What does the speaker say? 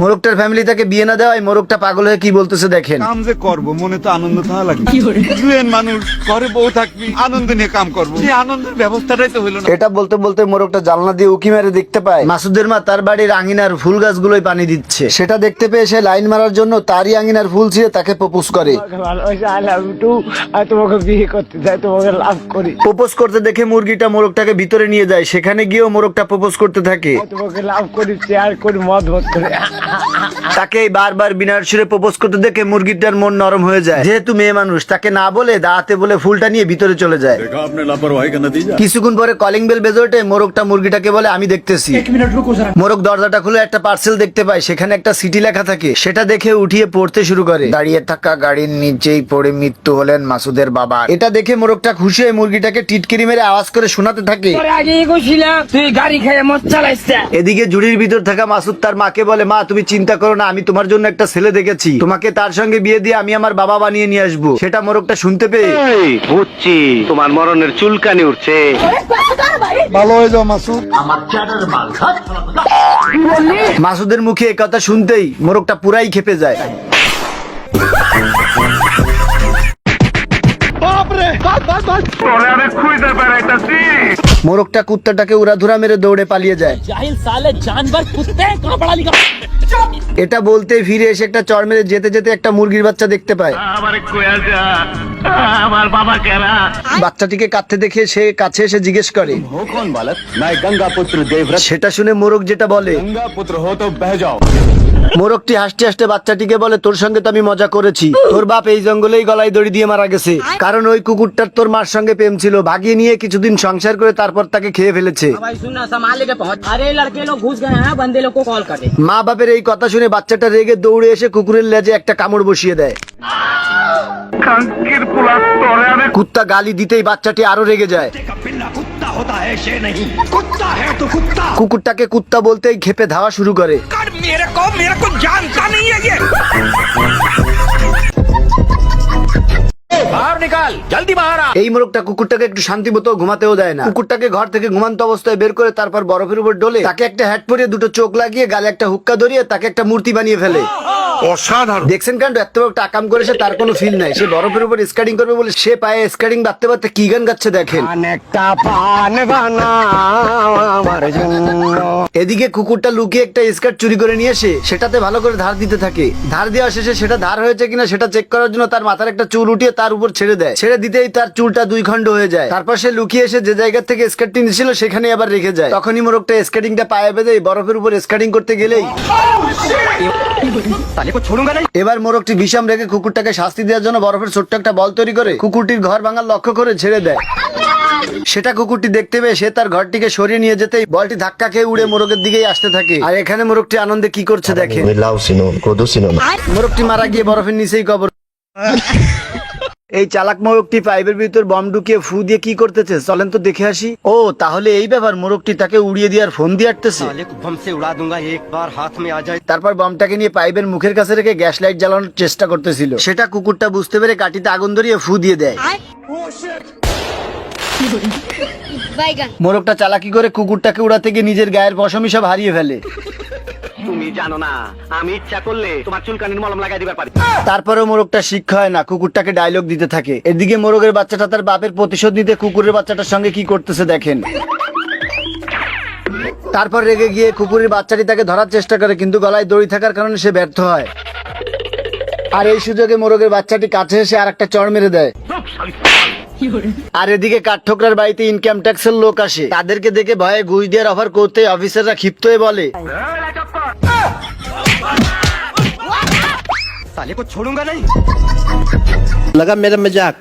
মোরগটার family তাকে বিয়ে না দেওয়ায় মোরগটা পাগল হয়ে কি বলতেছে দেখেন। কাম যে করব মনে তো আনন্দ থাকা লাগবে। জুয়েন মানুষ ঘরে বউ থাকবি আনন্দ নিয়ে কাম করব। সেই আনন্দের ব্যবস্থাটাই তো হইল না। এটা বলতে বলতে মোরগটা জানলা দিয়ে উকি মেরে দেখতে পায়। মাসুদের মা তার বাড়ির আঙিনার ফুল গাছগুলোই পানি দিচ্ছে। সেটা দেখতে পেয়ে সে লাইন মারার জন্য তারই আঙিনার ফুল ছিঁড়ে তাকে প্রপোজ করে। তোমাকে ভালোবাসি আই লাভ ইউ টু আর তোমাকে বিয়ে করতে চাই তোমাকে লাভ করি প্রপোজ করতে দেখে মুরগিটা মোরগটাকে ভিতরে নিয়ে যায়। সেখানে গিয়েও মোরগটা প্রপোজ করতে থাকে। তোমাকে লাভ করি শেয়ার করি মদ মদ করে। তাকে বারবার বিনার সুরে প্রপোজ করতে দেখে মুরগিটার মন নরম হয়ে যায়। যেহেতু মেয়ে মানুষ তাকে না বলে দাঁতে বলে ফুলটা নিয়ে ভিতরে চলে যায়। কিছুক্ষণ পরে কলিং বেল বেজে ওঠে মোরগটা মুরগিটাকে বলে আমি দেখতেছি। মোরগ দরজাটা খুলে একটা পার্সেল দেখতে পায় সেখানে একটা সিটি লেখা থাকে। সেটা দেখে উঠিয়ে পড়তে শুরু করে। দাঁড়িয়ে থাকা গাড়ির নিচেই পড়ে মৃত্যু হলেন মাসুদের বাবা। এটা দেখে মোরগটা খুশি হয়ে মুরগিটাকে টিটকিরি মেরে আওয়াজ করে শোনাতে থাকে। এদিকে জুড়ির ভিতর থাকা মাসুদ তার মাকে বলে মা তুমি তুমি চিন্তা করো না আমি তোমার জন্য একটা ছেলে দেখেছি। তোমাকে তার সঙ্গে বিয়ে দিয়ে আমি আমার বাবা বানিয়ে নিয়ে আসব। সেটা মোরকটা শুনতে পেয়ে। বুঝছি। তোমার মরণের চুলকানি উঠছে। মাসুদের মুখে একথা শুনতেই মোরকটা পুরাই খেপে যায়। মোরকটা কুত্তাটাকে উড়াধুরা মেরে দৌড়ে পালিয়ে যায়। জাহিল সালে জানবার কুত্তে কোন পড়া লিখা এটা বলতে ফিরে এসে একটা চর মেরে যেতে যেতে একটা মুরগির বাচ্চা দেখতে পায়। আমার বাবা কেনা বাচ্চাটিকে কাঁদতে দেখে সে কাছে এসে জিজ্ঞেস করে সেটা শুনে মোরগ যেটা বলে গঙ্গা পুত্র হতো বেহ যাও। মোরকটি হাসতে হাসতে বাচ্চাটিকে বলে তোর সঙ্গে তো আমি মজা করেছি। তোর বাপ এই জঙ্গলেই গলায় দড়ি দিয়ে মারা গেছে। কারণ ওই কুকুরটার তোর মার সঙ্গে প্রেম ছিল। ভাগিয়ে নিয়ে কিছুদিন সংসার করে তারপর তাকে খেয়ে ফেলেছে। মা বাপের এই কথা শুনে বাচ্চাটা রেগে দৌড়ে এসে কুকুরের লেজে একটা কামড় বসিয়ে দেয়। কুত্তা গালি দিতেই বাচ্চাটি আরও রেগে যায়। কুকুরটাকে কুত্তা বলতেই খেপে ধাওয়া শুরু করে। এই মোরগটা কুকুরটাকে একটু শান্তি মতো ঘুমাতেও দেয় না। কুকুরটাকে ঘর থেকে ঘুমান্ত অবস্থায় বের করে তারপর বরফের উপর ডলে তাকে একটা হ্যাট পরিয়ে দুটো চোখ লাগিয়ে গালে একটা হুক্কা ধরিয়ে তাকে একটা মূর্তি বানিয়ে ফেলে। অসাধারণ। দেখছেন কাণ্ড এত একটা আকাম করে সে তার কোনো ফিল নাই। সে বরফের উপর স্কেটিং করবে বলে সে পায়ে স্কেটিং বাঁধতে বাঁধতে কি গান গাচ্ছে দেখেন। অনেকটা পান বানাও আমার জন্য। এদিকে কুকুরটা লুকিয়ে একটা স্কার্ট চুরি করে নিয়ে এসে সেটাতে ভালো করে ধার দিতে থাকে। ধার দেওয়া শেষে সেটা ধার হয়েছে কিনা সেটা চেক করার জন্য তার মাথার একটা চুল উঠিয়ে তার উপর ছেড়ে দেয়। ছেড়ে দিতেই তার চুলটা দুই খণ্ড হয়ে যায়। তারপর সে লুকিয়ে এসে যে জায়গা থেকে স্কার্টটি নিয়েছিল সেখানে আবার রেখে যায়। তখনই মোরগটা স্কেটিংটা পায়ে বেঁধে বরফের উপর স্কেটিং করতে গেলেই এবার মোরগটি বিষম রেখে কুকুরটাকে শাস্তি দেওয়ার জন্য বরফের ছোট্ট একটা বল তৈরি করে কুকুরটির ঘর ভাঙার লক্ষ্য করে ছেড়ে দেয়। সেটা কুকুরটি দেখতে পেয়ে সে তার ঘরটিকে সরিয়ে নিয়ে যেতেই বলটি ধাক্কা খেয়ে উড়ে মোরগের দিকেই আসতে থাকে। আর এখানে মোরগটি আনন্দে কি করছে দেখে মোরগটি মারা গিয়ে বরফের নিচেই কবর এই চালাক মোরগটি পাইপের ভিতর বম ঢুকিয়ে ফু দিয়ে কি করতেছে? চলেন তো দেখে আসি। ও তাহলে এই ব্যাপার মোরগটি তাকে উড়িয়ে দেওয়ার ফোন দিয়ে আটতেছে। তারপর বমটাকে নিয়ে পাইপের মুখের কাছে রেখে গ্যাস লাইট জ্বালানোর চেষ্টা করতেছিল। সেটা কুকুরটা বুঝতে পেরে কাটিতে আগুন ধরিয়ে ফু দিয়ে দেয়। মোরগটা চালাকি করে কুকুরটাকে উড়াতে গিয়ে নিজের গায়ের পশমি সব হারিয়ে ফেলে। তুমি জানো না। আমি ইচ্ছা করলে তোমার চুলকানির মলম লাগাই দিবার পারি। তারপরেও মোরগটা শিক্ষা হয় না, কুকুরটাকে ডায়লগ দিতে থাকে। এদিকে মোরগের বাচ্চাটা তার বাপের প্রতিশোধ নিতে কুকুরের বাচ্চাটার সঙ্গে কি করতেছে দেখেন। তারপর রেগে গিয়ে কুকুরের বাচ্চাটি তাকে ধরার চেষ্টা করে, কিন্তু গলায় দড়ি থাকার কারণে সে ব্যর্থ হয়। আর এই সুযোগে মোরগের বাচ্চাটি কাছে এসে আর একটা চড় মেরে দেয়। আর এদিকে কাঠঠোকরার বাড়িতে ইনকাম ট্যাক্সের লোক আসে তাদেরকে দেখে ভয়ে ঘুষ দেওয়ার অফার করতে অফিসাররা ক্ষিপ্ত হয়ে বলে साले को छोड़ूंगा नहीं Lagam mera majak.